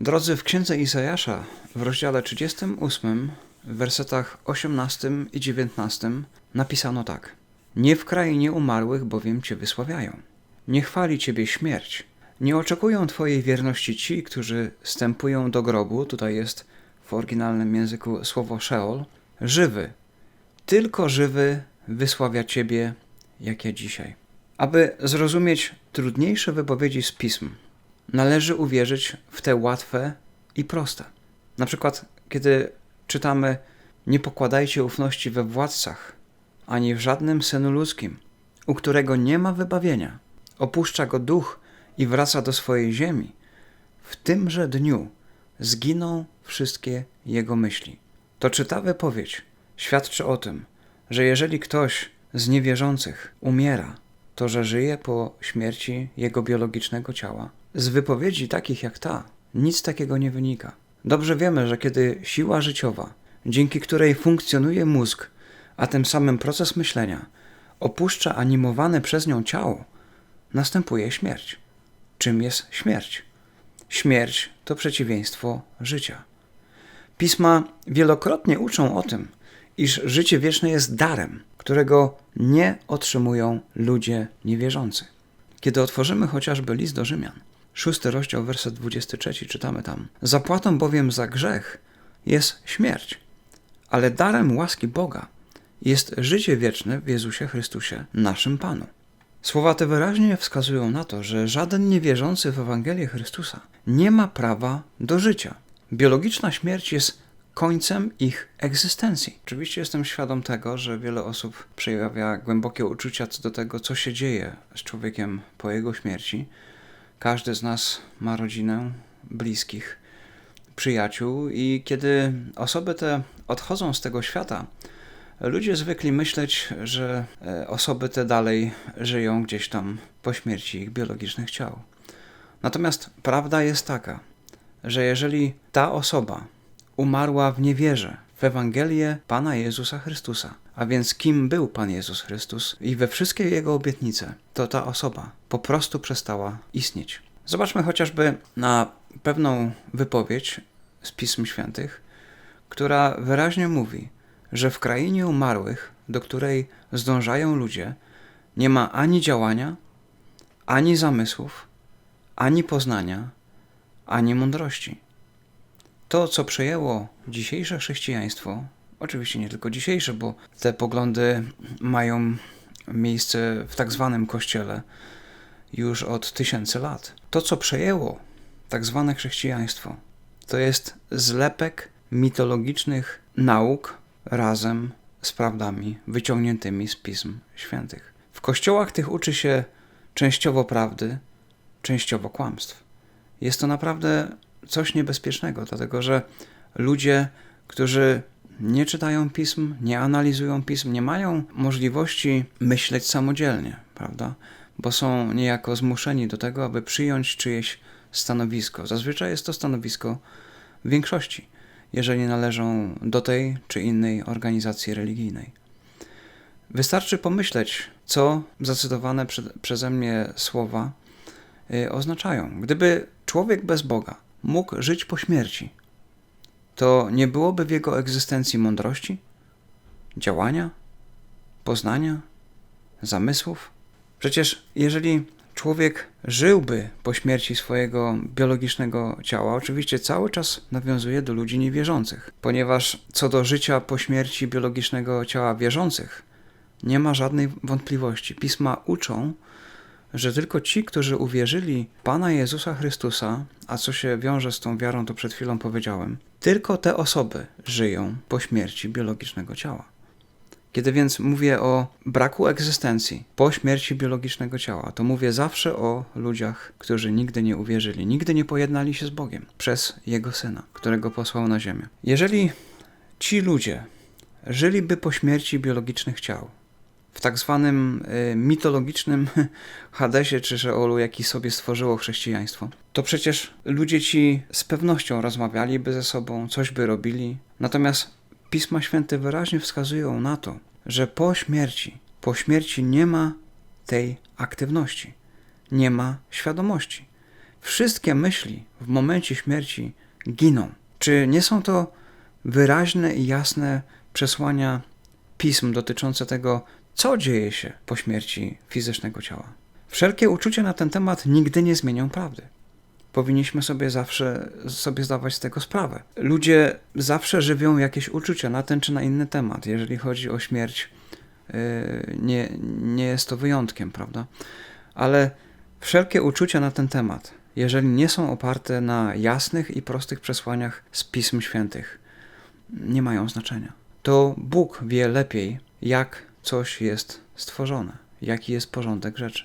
Drodzy, w księdze Izajasza w rozdziale 38, w wersetach 18 i 19 napisano tak: Nie w krainie umarłych bowiem cię wysławiają. Nie chwali ciebie śmierć. Nie oczekują twojej wierności ci, którzy wstępują do grobu. Tutaj jest w oryginalnym języku słowo Sheol. Żywy, tylko żywy wysławia ciebie, jak ja dzisiaj. Aby zrozumieć trudniejsze wypowiedzi z pism, należy uwierzyć w te łatwe i proste. Na przykład, kiedy czytamy: Nie pokładajcie ufności we władcach, ani w żadnym synu ludzkim, u którego nie ma wybawienia. Opuszcza go duch i wraca do swojej ziemi. W tymże dniu zginą wszystkie jego myśli. To czyta wypowiedź świadczy o tym, że jeżeli ktoś z niewierzących umiera, to że żyje po śmierci jego biologicznego ciała. Z wypowiedzi takich jak ta nic takiego nie wynika. Dobrze wiemy, że kiedy siła życiowa, dzięki której funkcjonuje mózg, a tym samym proces myślenia, opuszcza animowane przez nią ciało, następuje śmierć. Czym jest śmierć? Śmierć to przeciwieństwo życia. Pisma wielokrotnie uczą o tym, iż życie wieczne jest darem, którego nie otrzymują ludzie niewierzący. Kiedy otworzymy chociażby list do Rzymian, szósty rozdział, werset 23, czytamy tam: Zapłatą bowiem za grzech jest śmierć, ale darem łaski Boga jest życie wieczne w Jezusie Chrystusie, naszym Panu. Słowa te wyraźnie wskazują na to, że żaden niewierzący w Ewangelię Chrystusa nie ma prawa do życia. Biologiczna śmierć jest końcem ich egzystencji. Oczywiście jestem świadom tego, że wiele osób przejawia głębokie uczucia co do tego, co się dzieje z człowiekiem po jego śmierci. Każdy z nas ma rodzinę, bliskich, przyjaciół, i kiedy osoby te odchodzą z tego świata, ludzie zwykli myśleć, że e, osoby te dalej żyją gdzieś tam po śmierci ich biologicznych ciał. Natomiast prawda jest taka, że jeżeli ta osoba umarła w niewierze w Ewangelię Pana Jezusa Chrystusa. A więc kim był Pan Jezus Chrystus i we wszystkie Jego obietnice, to ta osoba po prostu przestała istnieć. Zobaczmy chociażby na pewną wypowiedź z Pism Świętych, która wyraźnie mówi, że w krainie umarłych, do której zdążają ludzie, nie ma ani działania, ani zamysłów, ani poznania, ani mądrości. To, co przejęło dzisiejsze chrześcijaństwo, oczywiście nie tylko dzisiejsze, bo te poglądy mają miejsce w tak zwanym kościele już od tysięcy lat. To, co przejęło tak zwane chrześcijaństwo, to jest zlepek mitologicznych nauk razem z prawdami wyciągniętymi z pism świętych. W kościołach tych uczy się częściowo prawdy, częściowo kłamstw. Jest to naprawdę coś niebezpiecznego, dlatego że ludzie, którzy nie czytają pism, nie analizują pism, nie mają możliwości myśleć samodzielnie, prawda? Bo są niejako zmuszeni do tego, aby przyjąć czyjeś stanowisko. Zazwyczaj jest to stanowisko większości, jeżeli należą do tej czy innej organizacji religijnej. Wystarczy pomyśleć, co zacytowane prze, przeze mnie słowa y, oznaczają. Gdyby człowiek bez Boga mógł żyć po śmierci, to nie byłoby w jego egzystencji mądrości, działania, poznania, zamysłów? Przecież jeżeli człowiek żyłby po śmierci swojego biologicznego ciała, oczywiście cały czas nawiązuje do ludzi niewierzących, ponieważ co do życia po śmierci biologicznego ciała wierzących, nie ma żadnej wątpliwości. Pisma uczą, że tylko ci, którzy uwierzyli Pana Jezusa Chrystusa, a co się wiąże z tą wiarą, to przed chwilą powiedziałem, tylko te osoby żyją po śmierci biologicznego ciała. Kiedy więc mówię o braku egzystencji po śmierci biologicznego ciała, to mówię zawsze o ludziach, którzy nigdy nie uwierzyli, nigdy nie pojednali się z Bogiem przez Jego Syna, którego posłał na ziemię. Jeżeli ci ludzie żyliby po śmierci biologicznych ciał, w tak zwanym y, mitologicznym Hadesie czy Szeolu, jaki sobie stworzyło chrześcijaństwo, to przecież ludzie ci z pewnością rozmawialiby ze sobą, coś by robili. Natomiast Pisma Święte wyraźnie wskazują na to, że po śmierci, po śmierci nie ma tej aktywności, nie ma świadomości. wszystkie myśli w momencie śmierci giną? Czy nie są to wyraźne i jasne przesłania pism dotyczące tego, co dzieje się po śmierci fizycznego ciała? Wszelkie uczucia na ten temat nigdy nie zmienią prawdy. Powinniśmy sobie zawsze sobie zdawać z tego sprawę. Ludzie zawsze żywią jakieś uczucia na ten czy na inny temat. Jeżeli chodzi o śmierć, yy, nie, nie jest to wyjątkiem, prawda? Ale wszelkie uczucia na ten temat, jeżeli nie są oparte na jasnych i prostych przesłaniach z Pism Świętych, nie mają znaczenia. To Bóg wie lepiej, jak coś jest stworzone, jaki jest porządek rzeczy.